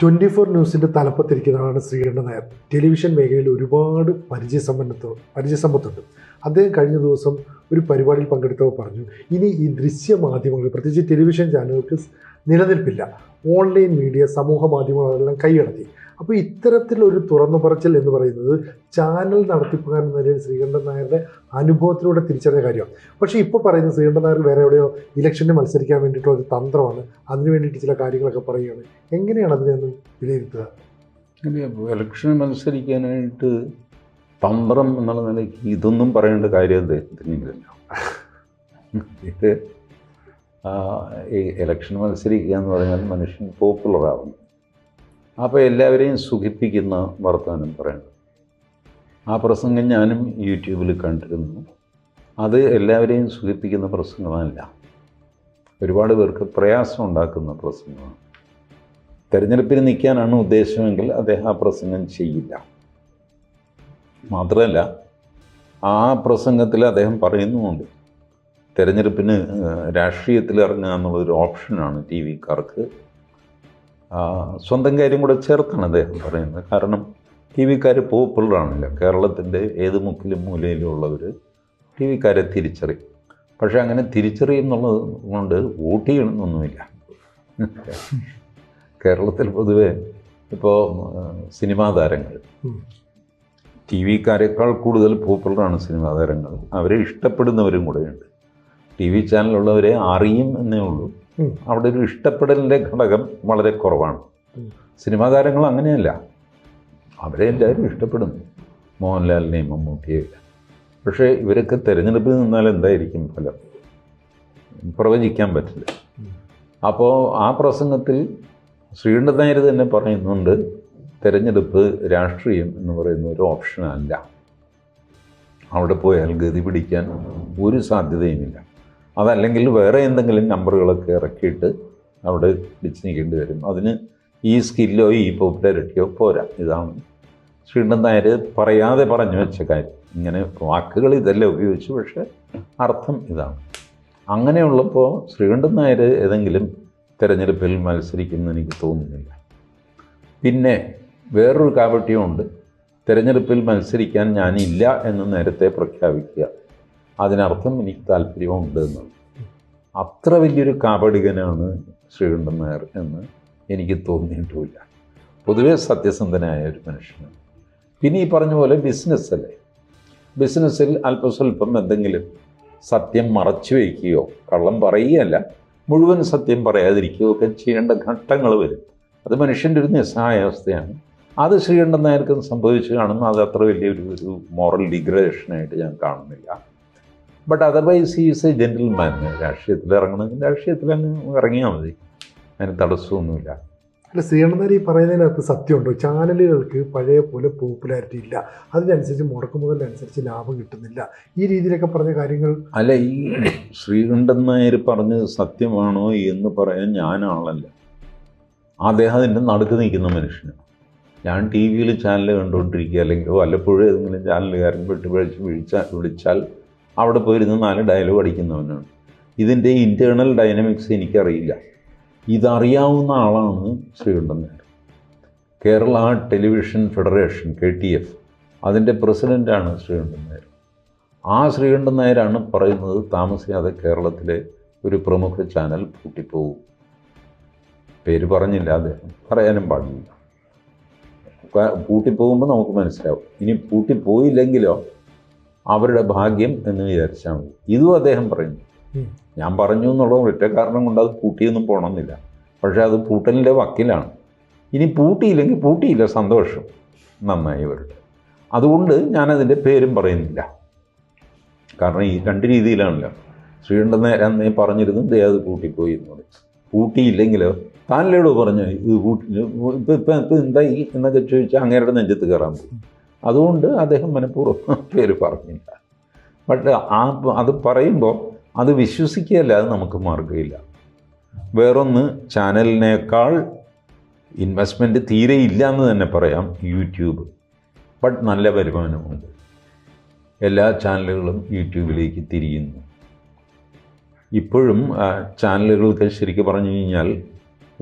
Twenty four ന്യൂസിന്റെ തലപ്പത്തിരിക്കുന്നതാണ് Sreekanta Nair. Television മേഖലയിൽ ഒരുപാട് പരിചയസമ്പന്നത്വ പരിചയസമ്പത്തുണ്ട്. അദ്ദേഹം കഴിഞ്ഞ ദിവസം ഒരു പരിപാടിയിൽ പങ്കെടുത്തവർ പറഞ്ഞു ഇനി ഈ ദൃശ്യ മാധ്യമങ്ങൾ പ്രത്യേകിച്ച് ടെലിവിഷൻ ചാനലുകൾക്ക് നിലനിൽപ്പില്ല. ഓൺലൈൻ മീഡിയ സമൂഹ മാധ്യമങ്ങളെല്ലാം കൈയടത്തി അപ്പോൾ ഇത്തരത്തിലൊരു തുറന്നു പറച്ചിൽ എന്ന് പറയുന്നത് ചാനൽ നടത്തിപ്പുകാരൻ എന്ന നിലയിൽ ശ്രീകണ്ഠൻ നായരുടെ അനുഭവത്തിലൂടെ തിരിച്ചറിഞ്ഞ കാര്യമാണ്. പക്ഷേ ഇപ്പോൾ പറയുന്നത് ശ്രീകണ്ഠൻ നായർ വേറെ എവിടെയോ ഇലക്ഷന് മത്സരിക്കാൻ വേണ്ടിയിട്ടുള്ള ഒരു തന്ത്രമാണ്. അതിനു വേണ്ടിയിട്ട് ചില കാര്യങ്ങളൊക്കെ പറയുകയാണ്. എങ്ങനെയാണ് അതിനെ ഒന്ന് വിലയിരുത്തുക? ഇലക്ഷന് മത്സരിക്കാനായിട്ട് തന്ത്രം എന്നുള്ള നിലയ്ക്ക് ഇതൊന്നും പറയേണ്ട കാര്യം അദ്ദേഹത്തിനില്ലല്ലോ ഇത് ഇലക്ഷൻ മത്സരിക്കുക എന്ന് പറഞ്ഞാൽ മനുഷ്യൻ പോപ്പുലറാവും അപ്പോൾ എല്ലാവരെയും സുഖിപ്പിക്കുന്ന വർത്തമാനം പറയണം. ആ പ്രസംഗം ഞാനും യൂട്യൂബിൽ കണ്ടിരുന്നു. അത് എല്ലാവരെയും സുഖിപ്പിക്കുന്ന പ്രസംഗമല്ല. ഒരുപാട് പേർക്ക് പ്രയാസം ഉണ്ടാക്കുന്ന പ്രസംഗമാണ്. തെരഞ്ഞെടുപ്പിന് നിൽക്കാനാണ് ഉദ്ദേശമെങ്കിൽ അദ്ദേഹം ആ പ്രസംഗം ചെയ്യില്ല. മാത്രമല്ല ആ പ്രസംഗത്തിൽ അദ്ദേഹം പറയുന്നുമുണ്ട് തെരഞ്ഞെടുപ്പിന് രാഷ്ട്രീയത്തിൽ ഇറങ്ങുക എന്നുള്ളൊരു ഓപ്ഷനാണ് ടി വിക്കാർക്ക് സ്വന്തം കാര്യം കൂടെ ചേർത്താണ് അദ്ദേഹം പറയുന്നത്. കാരണം ടി വിക്കാർ പോപ്പുലറാണല്ലോ. കേരളത്തിന്റെ ഏത് മുക്കിലും മൂലയിലും ഉള്ളവർ ടി വിക്കാരെ തിരിച്ചറിയും. പക്ഷേ അങ്ങനെ തിരിച്ചറിയുന്നുള്ളത് കൊണ്ട് വോട്ട് ചെയ്യണമെന്നൊന്നുമില്ല. കേരളത്തിൽ പൊതുവേ ഇപ്പോൾ സിനിമാ താരങ്ങൾ. ടി വിക്കാരേക്കാൾ കൂടുതൽ പോപ്പുലറാണ് സിനിമാ താരങ്ങൾ. അവരെ ഇഷ്ടപ്പെടുന്നവരും കൂടെയുണ്ട്. ടി വി ചാനലുള്ളവരെ അറിയും എന്നേ ഉള്ളൂ. അവിടെ ഒരു ഇഷ്ടപ്പെടലിന്റെ ഘടകം വളരെ കുറവാണ്. സിനിമാ താരങ്ങൾ അങ്ങനെയല്ല. അവരെ എല്ലാവരും ഇഷ്ടപ്പെടുന്നു മോഹൻലാലിനെയും മമ്മൂട്ടിയെയും. പക്ഷേ ഇവരൊക്കെ തിരഞ്ഞെടുപ്പിൽ നിന്നാൽ എന്തായിരിക്കും ഫലം? പ്രവചിക്കാൻ പറ്റില്ല. അപ്പോൾ ആ പ്രസംഗത്തിൽ ശ്രീകണ്ഠൻ നായർ തന്നെ പറയുന്നുണ്ട് തിരഞ്ഞെടുപ്പ് രാഷ്ട്രീയം എന്ന് പറയുന്ന ഒരു ഓപ്ഷനല്ല. അവിടെ പോയാൽ ഗതി പിടിക്കാൻ ഒരു സാധ്യതയുമില്ല. അതല്ലെങ്കിൽ വേറെ എന്തെങ്കിലും നമ്പറുകളൊക്കെ ഇറക്കിയിട്ട് അവിടെ പിടിച്ച് നിൽക്കേണ്ടി വരും. അതിന് ഈ സ്കില്ലോ ഈ പോപ്പുലാരിറ്റിയോ പോരാ. ഇതാണ്. ശ്രീണ്ടൻ നായർ പറയാതെ പറഞ്ഞു വെച്ച കാര്യം. ഇങ്ങനെ വാക്കുകൾ ഇതെല്ലാം ഉപയോഗിച്ചു പക്ഷേ അർത്ഥം ഇതാണ്. അങ്ങനെയുള്ളപ്പോൾ ശ്രീകണ്ഠൻ നായർ ഏതെങ്കിലും തിരഞ്ഞെടുപ്പിൽ മത്സരിക്കുമെന്ന് എനിക്ക് തോന്നുന്നില്ല. പിന്നെ വേറൊരു കാപട്യമുണ്ട് തിരഞ്ഞെടുപ്പിൽ മത്സരിക്കാൻ ഞാനില്ല എന്ന് നേരത്തെ പ്രഖ്യാപിക്കുക. അതിനർത്ഥം എനിക്ക് താല്പര്യമുണ്ട് എന്നത് അത്ര വലിയൊരു കാപടികനാണ് ശ്രീകണ്ഠൻ നായർ എന്ന് എനിക്ക് തോന്നിയിട്ടുമില്ല. പൊതുവെ സത്യസന്ധനായ ഒരു മനുഷ്യനാണ്. പിന്നെ ഈ പറഞ്ഞ പോലെ ബിസിനസ്സല്ലേ ബിസിനസ്സിൽ അല്പസ്വല്പം എന്തെങ്കിലും സത്യം മറച്ചു വയ്ക്കുകയോ കള്ളം പറയുകയല്ല. മുഴുവൻ സത്യം പറയാതിരിക്കുകയോ ഒക്കെ ചെയ്യേണ്ട ഘട്ടങ്ങൾ വരും. അത് മനുഷ്യന്റെ ഒരു നിസ്സഹായാവസ്ഥയാണ് അത് ശ്രീകണ്ഠൻ നായർക്കും സംഭവിച്ചു കാണുന്നു അത് അത്ര വലിയൊരു ഒരു മോറൽ ഡിഗ്രഡേഷനായിട്ട് ഞാൻ കാണുന്നില്ല. But otherwise is a gentleman രാഷ്ട്രീയത്തിൽ ഇറങ്ങണമെങ്കിൽ രാഷ്ട്രീയത്തിൽ അങ്ങ് ഇറങ്ങിയാൽ മതി. അതിന് തടസ്സമൊന്നുമില്ല. അല്ല ശ്രീകണ്ഠൻ ഈ പറയുന്നതിനകത്ത് സത്യമുണ്ടോ. ചാനലുകൾക്ക് പഴയ പോലെ പോപ്പുലാരിറ്റി ഇല്ല. അതിനനുസരിച്ച് മുടക്കുമുതലനുസരിച്ച് ലാഭം കിട്ടുന്നില്ല. ഈ രീതിയിലൊക്കെ പറഞ്ഞ കാര്യങ്ങൾ അല്ല ഈ ശ്രീകണ്ഠൻ നായർ പറഞ്ഞത് സത്യമാണോ എന്ന് പറയാൻ ഞാനാളല്ല. അദ്ദേഹം അതിന്റെ നടുക്ക് നിൽക്കുന്ന മനുഷ്യനാണ് ഞാൻ ടി വിയിൽ ചാനൽ കണ്ടുകൊണ്ടിരിക്കുക. അല്ലെങ്കിൽ വല്ലപ്പോഴും ഏതെങ്കിലും ചാനലുകാരൻ പെട്ടുപഴിച്ച് വിളിച്ചാൽ വിളിച്ചാൽ അവിടെ പോയിരുന്ന് നാല് ഡയലോഗ് അടിക്കുന്നവനാണ്. ഇതിന്റെ ഇന്റേർണൽ ഡൈനമിക്സ് എനിക്കറിയില്ല. ഇതറിയാവുന്ന ആളാണ് Sreekantan Nair. Kerala television federation K T F അതിന്റെ പ്രസിഡന്റാണ് ശ്രീകണ്ഠൻ നായർ. ആ ശ്രീകണ്ഠൻ നായരാണ് പറയുന്നത് താമസിയാതെ കേരളത്തിലെ ഒരു പ്രമുഖ ചാനൽ പൂട്ടിപ്പോകും. പേര് പറഞ്ഞില്ല അദ്ദേഹം. പറയാനും പാടില്ല. പൂട്ടിപ്പോകുമ്പോൾ നമുക്ക് മനസ്സിലാവും. ഇനി പൂട്ടിപ്പോയില്ലെങ്കിലോ അവരുടെ ഭാഗ്യം എന്ന് വിചാരിച്ചാൽ മതി. ഇതും അദ്ദേഹം പറഞ്ഞു ഞാൻ പറഞ്ഞു എന്നുള്ള ഒറ്റ കാരണം കൊണ്ട് അത് പൂട്ടിയൊന്നും പോകണമെന്നില്ല പക്ഷേ അത് പൂട്ടലിന്റെ വക്കിലാണ്. ഇനി പൂട്ടിയില്ലെങ്കിൽ പൂട്ടിയില്ല സന്തോഷം. നന്നായി അവരുടെ അതുകൊണ്ട് ഞാനതിന്റെ പേരും പറയുന്നില്ല. കാരണം ഈ രണ്ട് രീതിയിലാണല്ലോ. ശ്രീകണ്ഠൻ നേരെ പറഞ്ഞിരുന്നു ദേ അത് പൂട്ടിപ്പോയി എന്ന് പറയും പൂട്ടിയില്ലെങ്കിലോ താനിലേടോ പറഞ്ഞു ഇത് പൂട്ടി ഇപ്പം ഇപ്പം ഇപ്പം എന്തായി എന്നൊക്കെ ചോദിച്ചാൽ അങ്ങേരുടെ നെഞ്ചത്ത് കയറാൻ പോകും. അതുകൊണ്ട് അദ്ദേഹം മനഃപൂർവം പേര് പറഞ്ഞില്ല. ബട്ട് ആ അത് പറയുമ്പോൾ അത് വിശ്വസിക്കുകയല്ലാതെ നമുക്ക് മാർഗമില്ല വേറൊന്ന് ചാനലിനേക്കാൾ ഇൻവെസ്റ്റ്മെന്റ് തീരെ ഇല്ല എന്ന് തന്നെ പറയാം യൂട്യൂബ്. ബട്ട് നല്ല വരുമാനമുണ്ട്. എല്ലാ ചാനലുകളും യൂട്യൂബിലേക്ക് തിരിയുന്നു. ഇപ്പോഴും ചാനലുകൾക്ക് ശരിക്കും പറഞ്ഞു കഴിഞ്ഞാൽ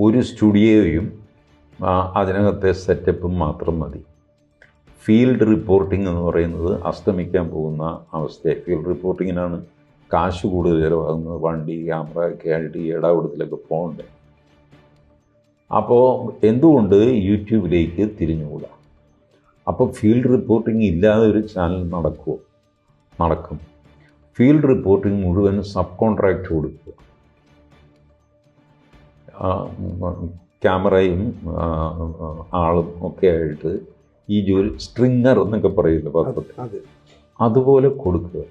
ഒരു സ്റ്റുഡിയോയും അതിനകത്തെ സെറ്റപ്പും മാത്രം മതി. ഫീൽഡ് റിപ്പോർട്ടിംഗ് എന്ന് പറയുന്നത് അസ്തമിക്കാൻ പോകുന്ന അവസ്ഥയെ. ഫീൽഡ് റിപ്പോർട്ടിങ്ങിനാണ് കാശ് കൂടുതൽ ചിലവാകുന്നത്. വണ്ടി ക്യാമറ ഒക്കെ ആയിട്ട് ഈ ഇടാവിടത്തിലൊക്കെ പോകണ്ടേ. അപ്പോൾ എന്തുകൊണ്ട് യൂട്യൂബിലേക്ക് തിരിഞ്ഞുകൂടാ? അപ്പോൾ ഫീൽഡ് റിപ്പോർട്ടിംഗ് ഇല്ലാതെ ഒരു ചാനൽ നടക്കുമോ നടക്കും. ഫീൽഡ് റിപ്പോർട്ടിംഗ് മുഴുവൻ സബ് കോൺട്രാക്റ്റ് കൊടുക്കുക ക്യാമറയും ആളും ഒക്കെ ആയിട്ട് ഈ ജോലി സ്ട്രിങ്ങർ എന്നൊക്കെ പറയുന്നു പത്രത്തിൽ. അതെ. അതുപോലെ കൊടുക്കുക.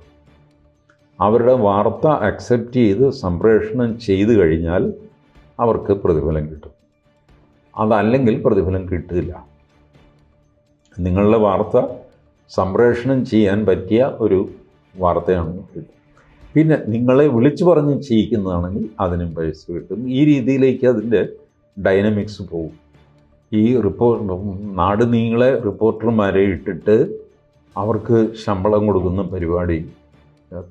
അവരുടെ വാർത്ത അക്സെപ്റ്റ് ചെയ്ത് സംപ്രേഷണം ചെയ്തു കഴിഞ്ഞാൽ അവർക്ക് പ്രതിഫലം കിട്ടും. അതല്ലെങ്കിൽ പ്രതിഫലം കിട്ടില്ല. നിങ്ങളുടെ വാർത്ത സംപ്രേഷണം ചെയ്യാൻ പറ്റിയ ഒരു വാർത്തയാണ് കിട്ടും പിന്നെ നിങ്ങളെ വിളിച്ചു പറഞ്ഞ് ചെയ്യിക്കുന്നതാണെങ്കിൽ അതിനും പൈസ കിട്ടും. ഈ രീതിയിലേക്ക് അതിന്റെ ഡൈനമിക്സ് പോകും. ഈ റിപ്പോർട്ട് നാട് നീങ്ങളെ റിപ്പോർട്ടർമാരെ ഇട്ടിട്ട് അവർക്ക് ശമ്പളം കൊടുക്കുന്ന പരിപാടി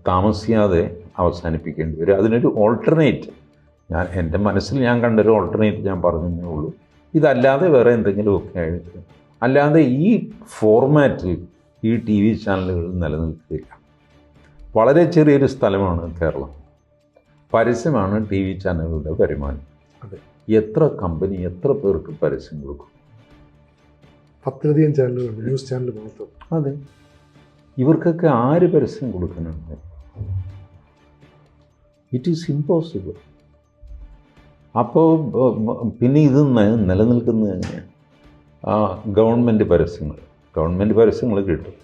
താമസിയാതെ അവസാനിപ്പിക്കേണ്ടി വരും. അതിനൊരു ഓൾട്ടർനേറ്റ് ഞാൻ എന്റെ മനസ്സിൽ ഞാൻ കണ്ടൊരു ഓൾട്ടർനേറ്റ് ഞാൻ പറഞ്ഞതേ ഉള്ളൂ. ഇതല്ലാതെ വേറെ എന്തെങ്കിലുമൊക്കെ ആയിട്ട് അല്ലാതെ ഈ ഫോർമാറ്റ് ഈ ടി വി ചാനലുകൾ നിലനിൽക്കില്ല വളരെ ചെറിയൊരു സ്ഥലമാണ് കേരളം. പരസ്യമാണ് ടി വി ചാനലുകളുടെ വരുമാനം. അതെ. എത്ര കമ്പനി എത്ര പേർക്ക് പരസ്യം കൊടുക്കും? പത്തിലധികം ചാനലുകൾ ന്യൂസ് ചാനൽ മാത്രം. അതെ. ഇവർക്കൊക്കെ ആര് പരസ്യം കൊടുക്കുന്നുണ്ട് ഇറ്റ് ഈസ് ഇമ്പോസിബിൾ അപ്പോൾ പിന്നെ ഇത് നിലനിൽക്കുന്ന നിലനിൽക്കുന്നത് എങ്ങനെയാണ് ആ ഗവൺമെന്റ് പരസ്യങ്ങൾ. ഗവൺമെന്റ് പരസ്യങ്ങൾ കിട്ടും.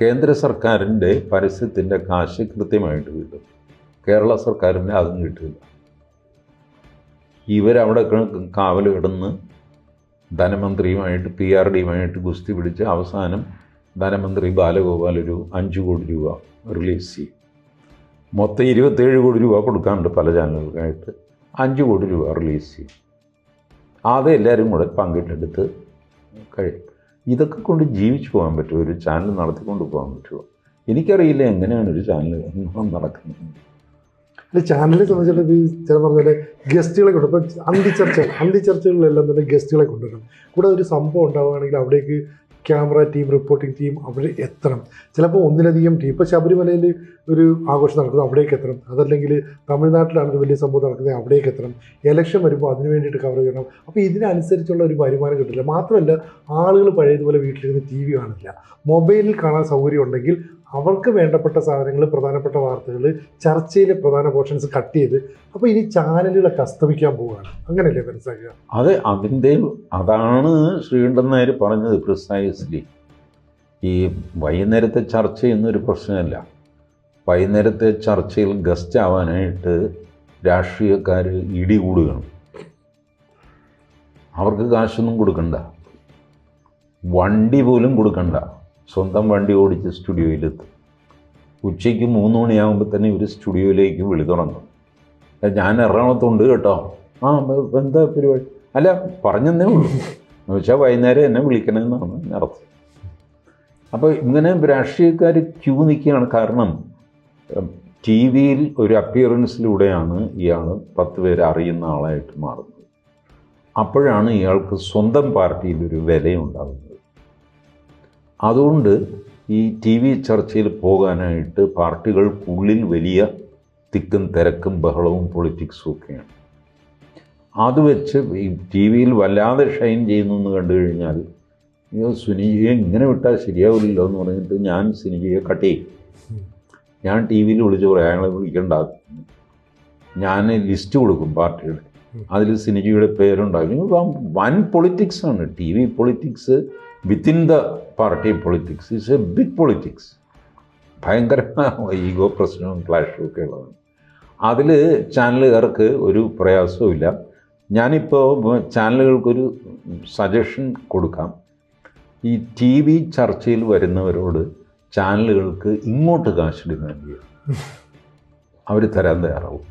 കേന്ദ്ര സർക്കാരിന്റെ പരസ്യത്തിന്റെ കാശ് കൃത്യമായിട്ട് കിട്ടും. കേരള സർക്കാരിന്റെ അതും കിട്ടില്ല. ഇവരവിടെ കാവൽ കിടന്ന് ധനമന്ത്രിയുമായിട്ട് പി ആർ ഡിയുമായിട്ട് ഗുസ്തി പിടിച്ച് അവസാനം ധനമന്ത്രി ബാലഗോപാൽ ഒരു അഞ്ച് കോടി രൂപ റിലീസ് ചെയ്യും. മൊത്തം ഇരുപത്തേഴ് കോടി രൂപ കൊടുക്കാനുണ്ട് പല ചാനലുകൾക്കായിട്ട്. അഞ്ച് കോടി രൂപ റിലീസ് ചെയ്യും. അത് എല്ലാവരും കൂടെ പങ്കിട്ടെടുത്ത് കഴിയും ഇതൊക്കെ കൊണ്ട് ജീവിച്ചു പോകാൻ പറ്റുമോ? ഒരു ചാനൽ നടത്തിക്കൊണ്ട് പോകാൻ പറ്റുമോ? എനിക്കറിയില്ല എങ്ങനെയാണ് ഒരു ചാനൽ നടക്കുന്നത്. അല്ല ചാനലിനെ സംബന്ധിച്ചിടത്തോളം ഈ ചില പറഞ്ഞ പോലെ ഗസ്റ്റുകളെ കൊണ്ട് ഇപ്പം അന്തി ചർച്ചകൾ അന്തി ചർച്ചകളിലെല്ലാം തന്നെ ഗസ്റ്റുകളെ കൊണ്ടുവരണം. കൂടെ ഒരു സംഭവം ഉണ്ടാവുകയാണെങ്കിൽ അവിടേക്ക് ക്യാമറ ടീം റിപ്പോർട്ടിംഗ് ടീം അവർ എത്തണം. ചിലപ്പോൾ ഒന്നിലധികം ടീം ഇപ്പോൾ ശബരിമലയിൽ ഒരു ആഘോഷം നടക്കുന്നത് അവിടേക്ക് എത്തണം. അതല്ലെങ്കിൽ തമിഴ്നാട്ടിലാണ് ഒരു വലിയ സംഭവം നടക്കുന്നത് അവിടേക്ക് എത്തണം. എലക്ഷൻ വരുമ്പോൾ അതിന് വേണ്ടിയിട്ട് കവർ ചെയ്യണം. അപ്പോൾ ഇതിനനുസരിച്ചുള്ള ഒരു വരുമാനം കിട്ടില്ല. മാത്രമല്ല ആളുകൾ പഴയതുപോലെ വീട്ടിലിരുന്ന് ടി വി കാണില്ല മൊബൈലിൽ കാണാൻ സൗകര്യം ഉണ്ടെങ്കിൽ അവർക്ക് വേണ്ടപ്പെട്ട സാധനങ്ങൾ പ്രധാനപ്പെട്ട വാർത്തകൾ ചർച്ചയിലെ പ്രധാന പോർഷൻസ് കട്ട് ചെയ്ത് അപ്പോൾ ഇനി ചാനലുകളൊക്കെ അസ്തമിക്കാൻ പോവുകയാണ്. അങ്ങനെയല്ലേ മനസ്സിലാക്കുക? അതെ അതിന്റെ അതാണ് ശ്രീകണ്ഠൻ നായർ പറഞ്ഞത് പ്രിസൈസ്ലി ഈ വൈകുന്നേരത്തെ ചർച്ച എന്നൊരു പ്രശ്നമല്ല. വൈകുന്നേരത്തെ ചർച്ചയിൽ ഗസ്റ്റ് ആവാനായിട്ട് രാഷ്ട്രീയക്കാർ ഇടി കൂടുകയാണ്. അവർക്ക് കാശൊന്നും കൊടുക്കണ്ട. വണ്ടി പോലും കൊടുക്കണ്ട. സ്വന്തം വണ്ടി ഓടിച്ച് സ്റ്റുഡിയോയിലെത്തും. ഉച്ചയ്ക്ക് മൂന്ന് മണിയാകുമ്പോൾ തന്നെ ഇവർ സ്റ്റുഡിയോയിലേക്ക് വിളി തുടങ്ങും. ഞാൻ എറണാകുളത്തുണ്ട് കേട്ടോ. ആ എന്താ പരിപാടി? അല്ല പറഞ്ഞെന്നേ ഉള്ളൂ. എന്ന് വെച്ചാൽ വൈകുന്നേരം എന്നെ വിളിക്കണമെന്നാണ് അർത്ഥം. അപ്പോൾ ഇങ്ങനെ രാഷ്ട്രീയക്കാർ ക്യൂ നിൽക്കുകയാണ്. കാരണം ടി വിയിൽ ഒരു അപ്പിയറൻസിലൂടെയാണ് ഇയാൾ പത്ത് പേര് അറിയുന്ന ആളായിട്ട് മാറുന്നത്. അപ്പോഴാണ് ഇയാൾക്ക് സ്വന്തം പാർട്ടിയിൽ ഒരു വിലയുണ്ടാകുന്നത്. അതുകൊണ്ട് ഈ ടി വി ചർച്ചയിൽ പോകാനായിട്ട് പാർട്ടികൾക്കുള്ളിൽ വലിയ തിക്കും തിരക്കും ബഹളവും പൊളിറ്റിക്സും ഒക്കെയാണ്. അത് വെച്ച് ഈ ടി വിയിൽ വല്ലാതെ ഷൈൻ ചെയ്യുന്നു എന്ന് കണ്ടു കഴിഞ്ഞാൽ അയ്യോ സുനിജിയെ ഇങ്ങനെ വിട്ടാൽ ശരിയാവില്ലല്ലോ എന്ന് പറഞ്ഞിട്ട് ഞാൻ സുനിജിയെ കട്ട് ചെയ്യും. ഞാൻ ടി വിയിൽ വിളിച്ച് പറയും അയാളെ വിളിക്കേണ്ട. ഞാൻ ലിസ്റ്റ് കൊടുക്കും പാർട്ടിയുടെ. അതിൽ സിനിജിയുടെ പേരുണ്ടാകും. വൻ പൊളിറ്റിക്സ് ആണ്. T V politics within the party politics is a big politics ഭയങ്കരമായ ഈഗോ പ്രശ്നവും ക്ലാഷും ഒക്കെ ഉള്ളതാണ്. അതിൽ ചാനലുകാർക്ക് ഒരു പ്രയാസവുമില്ല ഞാനിപ്പോൾ ചാനലുകൾക്കൊരു സജഷൻ കൊടുക്കാം. ഈ ടി വി ചർച്ചയിൽ വരുന്നവരോട് ചാനലുകൾക്ക് ഇങ്ങോട്ട് കാശിടി നൽകിയ അവർ തരാൻ തയ്യാറാവും.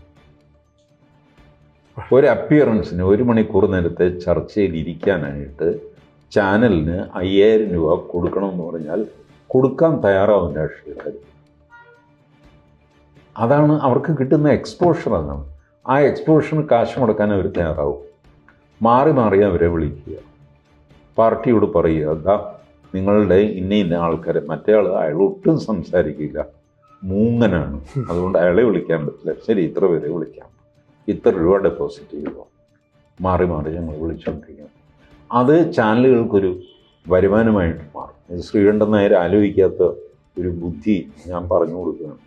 ഒരു അപ്പിയറൻസിന് ഒരു മണിക്കൂർ നേരത്തെ ചർച്ചയിൽ ഇരിക്കാനായിട്ട് ചാനലിന് അയ്യായിരം രൂപ കൊടുക്കണമെന്ന് പറഞ്ഞാൽ കൊടുക്കാൻ തയ്യാറാവും രാഷ്ട്രീയക്കാർ. അതാണ് അവർക്ക് കിട്ടുന്ന എക്സ്പോഷർ അതാണ്. ആ എക്സ്പോഷറിന് കാശ് മുടക്കാൻ അവർ തയ്യാറാവും. മാറി മാറി അവരെ വിളിക്കുക. പാർട്ടിയോട് പറയുക അതാ നിങ്ങളുടെ ഇന്ന ഇന്ന ആൾക്കാരെ മറ്റേ ആൾ അയാൾ ഒട്ടും സംസാരിക്കില്ല. മൂങ്ങനാണ്. അതുകൊണ്ട് അയാളെ വിളിക്കാൻ പറ്റില്ല. ശരി ഇത്ര പേരെ വിളിക്കാം. ഇത്ര രൂപ ഡെപ്പോസിറ്റ് ചെയ്തോ. മാറി മാറി ഞങ്ങൾ വിളിച്ചുകൊണ്ടിരിക്കണം അത് ചാനലുകൾക്കൊരു വരുമാനമായിട്ട് മാറും. ഇത് ശ്രീകണ്ഠൻ നായർ ആലോചിക്കാത്ത ഒരു ബുദ്ധി ഞാൻ പറഞ്ഞു കൊടുക്കുകയാണ്.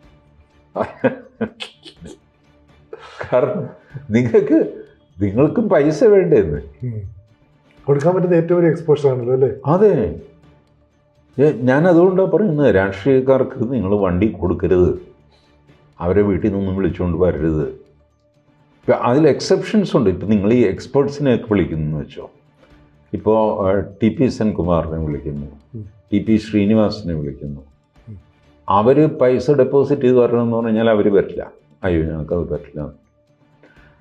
കാരണം നിങ്ങൾക്ക് നിങ്ങൾക്കും പൈസ വേണ്ടേന്ന്. കൊടുക്കാൻ പറ്റുന്ന ഏറ്റവും വലിയ എക്സ്പോഷർ ആണല്ലോ അല്ലേ? അതെ. ഞാൻ അതുകൊണ്ടാണ് പറയുന്നത് രാഷ്ട്രീയക്കാർക്ക് നിങ്ങൾ വണ്ടി കൊടുക്കരുത്. അവരെ വീട്ടിൽ നിന്നും വിളിച്ചുകൊണ്ട് വരരുത്. ഇപ്പം അതിൽ എക്സെപ്ഷൻസ് ഉണ്ട്. ഇപ്പം നിങ്ങൾ ഈ എക്സ്പേർട്സിനെയൊക്കെ വിളിക്കുന്നു വെച്ചോ. ഇപ്പോൾ ടി പി സെൻകുമാറിനെ വിളിക്കുന്നു. ടി പി ശ്രീനിവാസിനെ വിളിക്കുന്നു. അവർ പൈസ ഡെപ്പോസിറ്റ് ചെയ്ത് വരണമെന്ന് പറഞ്ഞാൽ അവർ പറ്റില്ല അയ്യോ ഞങ്ങൾക്കത് പറ്റില്ല.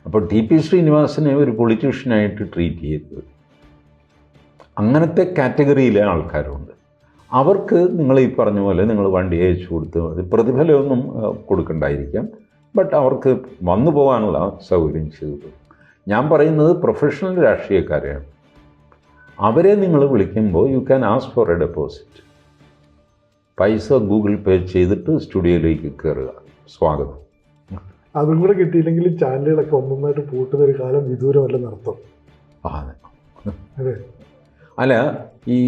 അപ്പോൾ ടി പി ശ്രീനിവാസിനെ ഒരു പൊളിറ്റീഷ്യനായിട്ട് ട്രീറ്റ് ചെയ്തത് അങ്ങനത്തെ കാറ്റഗറിയിലെ ആൾക്കാരുണ്ട്. അവർക്ക് നിങ്ങൾ ഈ പറഞ്ഞ പോലെ നിങ്ങൾ വണ്ടി അയച്ചു കൊടുത്ത് മതി. പ്രതിഫലമൊന്നും കൊടുക്കണ്ടായിരിക്കാം. ബട്ട് അവർക്ക് വന്നു പോകാനുള്ള സൗകര്യം ചെയ്തു ഞാൻ പറയുന്നത് പ്രൊഫഷണൽ രാഷ്ട്രീയക്കാരെയാണ്. അവരെ നിങ്ങൾ വിളിക്കുമ്പോൾ you can ask for a deposit പൈസ ഗൂഗിൾ പേ ചെയ്തിട്ട് സ്റ്റുഡിയോയിലേക്ക് കയറുക. സ്വാഗതം. അതും കൂടെ കിട്ടിയില്ലെങ്കിൽ ചാനലുകളൊക്കെ ഒന്നൊന്നായിട്ട് പൂട്ടുന്ന ഒരു കാലം വിദൂരമല്ല നടത്തും അതെ. അതെ. അല്ല ഈ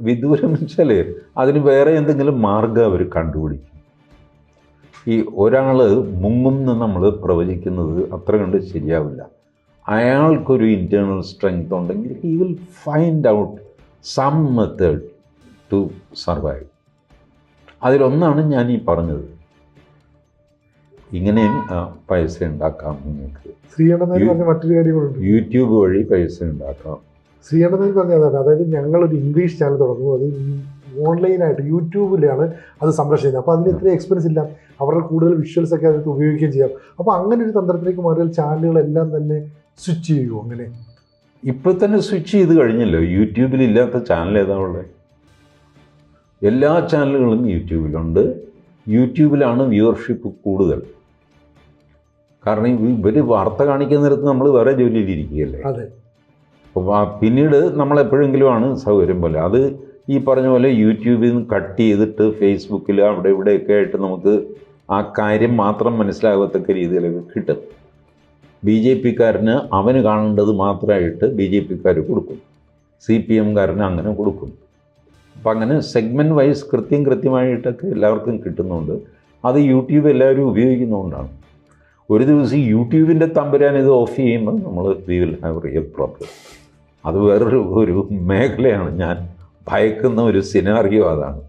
വിദൂരം വെച്ചാൽ അതിന് വേറെ എന്തെങ്കിലും മാർഗം അവർ കണ്ടുപിടിക്കും. ഈ ഒരാൾ മുങ്ങുമെന്ന് നമ്മൾ പ്രവചിക്കുന്നത് അത്ര കണ്ട് ശരിയാവില്ല. അയാൾക്കൊരു ഇന്റേർണൽ സ്ട്രെങ്ത് ഉണ്ടെങ്കിൽ he will find out some method to survive അതിലൊന്നാണ് ഞാൻ ഈ പറഞ്ഞത്. ഇങ്ങനെയും പൈസ ഉണ്ടാക്കാം നിങ്ങൾക്ക്. മറ്റൊരു കാര്യങ്ങളുണ്ട് യൂട്യൂബ് വഴി പൈസ ഉണ്ടാക്കാം. ശ്രീകണ്ഠനാഥ് പറഞ്ഞ അതാണ് അതായത് ഞങ്ങളൊരു ഇംഗ്ലീഷ് ചാനൽ തുടങ്ങുമ്പോൾ അത് ഓൺലൈനായിട്ട് യൂട്യൂബിലാണ് അത് സംരക്ഷണം ചെയ്യുന്നത്. അപ്പോൾ അതിന് ഇത്രയും എക്സ്പെൻസ് ഇല്ല. അവരുടെ കൂടുതൽ വിഷ്വൽസ് ഒക്കെ അതിനകത്ത് ഉപയോഗിക്കുകയും ചെയ്യാം. അപ്പോൾ അങ്ങനെ ഒരു തന്ത്രത്തിലേക്ക് മാറിയാൽ ചാനലുകളെല്ലാം തന്നെ സ്വിച്ച് ചെയ്യുമോ അങ്ങനെ? ഇപ്പോൾ തന്നെ സ്വിച്ച് ചെയ്ത് കഴിഞ്ഞല്ലോ. യൂട്യൂബിൽ ഇല്ലാത്ത ചാനൽ ഏതാ ഉള്ളത് എല്ലാ ചാനലുകളും യൂട്യൂബിലുണ്ട് യൂട്യൂബിലാണ് വ്യൂവർഷിപ്പ് കൂടുതൽ. കാരണം ഇവർ വാർത്ത കാണിക്കുന്ന നേരത്ത് നമ്മൾ വേറെ ജോലിയിലിരിക്കുകയല്ലേ? അതെ. അപ്പോൾ പിന്നീട് നമ്മൾ എപ്പോഴെങ്കിലും ആണ് സൗകര്യം പോലെ. അത് ഈ പറഞ്ഞ പോലെ യൂട്യൂബിൽ നിന്ന് കട്ട് ചെയ്തിട്ട് ഫേസ്ബുക്കിൽ അവിടെ ഇവിടെയൊക്കെ ആയിട്ട് നമുക്ക് ആ കാര്യം മാത്രം മനസ്സിലാകത്തക്ക രീതിയിലൊക്കെ കിട്ടും. ബി ജെ പിക്കാരന് അവന് കാണേണ്ടത് മാത്രമായിട്ട് ബി ജെ പിക്കാർ കൊടുക്കും. സി പി എംകാരന് അങ്ങനെ കൊടുക്കും. അപ്പം അങ്ങനെ സെഗ്മെന്റ് വൈസ് കൃത്യം കൃത്യമായിട്ടൊക്കെ എല്ലാവർക്കും കിട്ടുന്നുണ്ട്. അത് യൂട്യൂബ് എല്ലാവരും ഉപയോഗിക്കുന്നതുകൊണ്ടാണ്. ഒരു ദിവസം യൂട്യൂബിന്റെ തമ്പുരാൻ ഇത് ഓഫ് ചെയ്യുമ്പോൾ നമ്മൾ we will have real problem അത് വേറൊരു ഒരു മേഖലയാണ്. ഞാൻ ഭയക്കുന്ന ഒരു സിനാറിയോ അതാണ്.